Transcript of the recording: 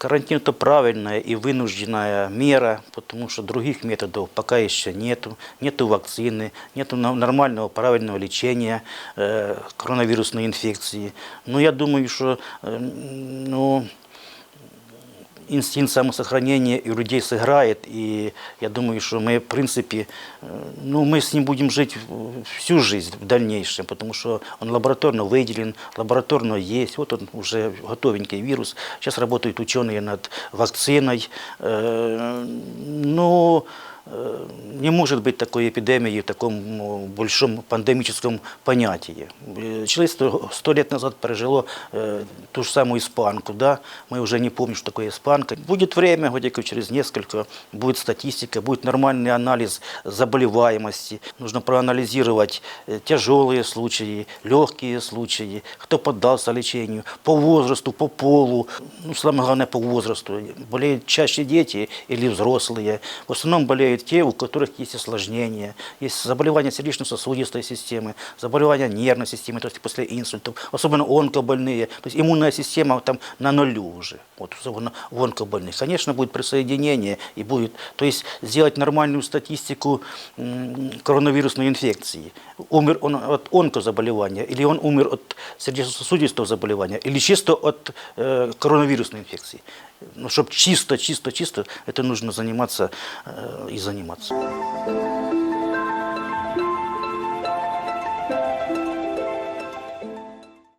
Карантин это правильная и вынужденная мера, потому что других методов пока еще нету. Нету вакцины, нету на- нормального правильного лечения э, коронавирусной инфекции. Но я думаю, что э, ну, инстинкт самосохранения и у людей сыграет, и я думаю, что мы, в принципе, э, ну, мы с ним будем жить в- всю жизнь в дальнейшем, потому что он лабораторно выделен, лабораторно есть, вот он уже готовенький вирус. Сейчас работают ученые над вакциной. Э, Ну, э, не может быть такой эпидемии в таком ну, большом пандемическом понятии. Э, Человечество сто лет назад пережило э, ту же самую испанку, да, мы уже не помним, что такое испанка. Будет время, годиков через несколько, будет статистика, будет нормальный анализ заболеваемости. Нужно проанализировать э, тяжелые случаи, легкие случаи, кто поддался лечению, по возрасту, по полу, ну, самое главное, по возрасту. Болеют чаще дети или взрослые. В основном болеют те, у которых есть осложнения, есть заболевания сердечно-сосудистой системы, заболевания нервной системы, то есть после инсультов, особенно онкобольные. То есть иммунная система там на нулю уже, вот особенно у онкобольных. Конечно, будет присоединение и будет, то есть сделать нормальную статистику коронавирусной инфекции. Умер он от онкозаболевания, или он умер от сердечно-сосудистого заболевания, или чисто от э, коронавирусной инфекции. Ну, чтобы чисто, чисто, чисто, это нужно заниматься э, и заниматься.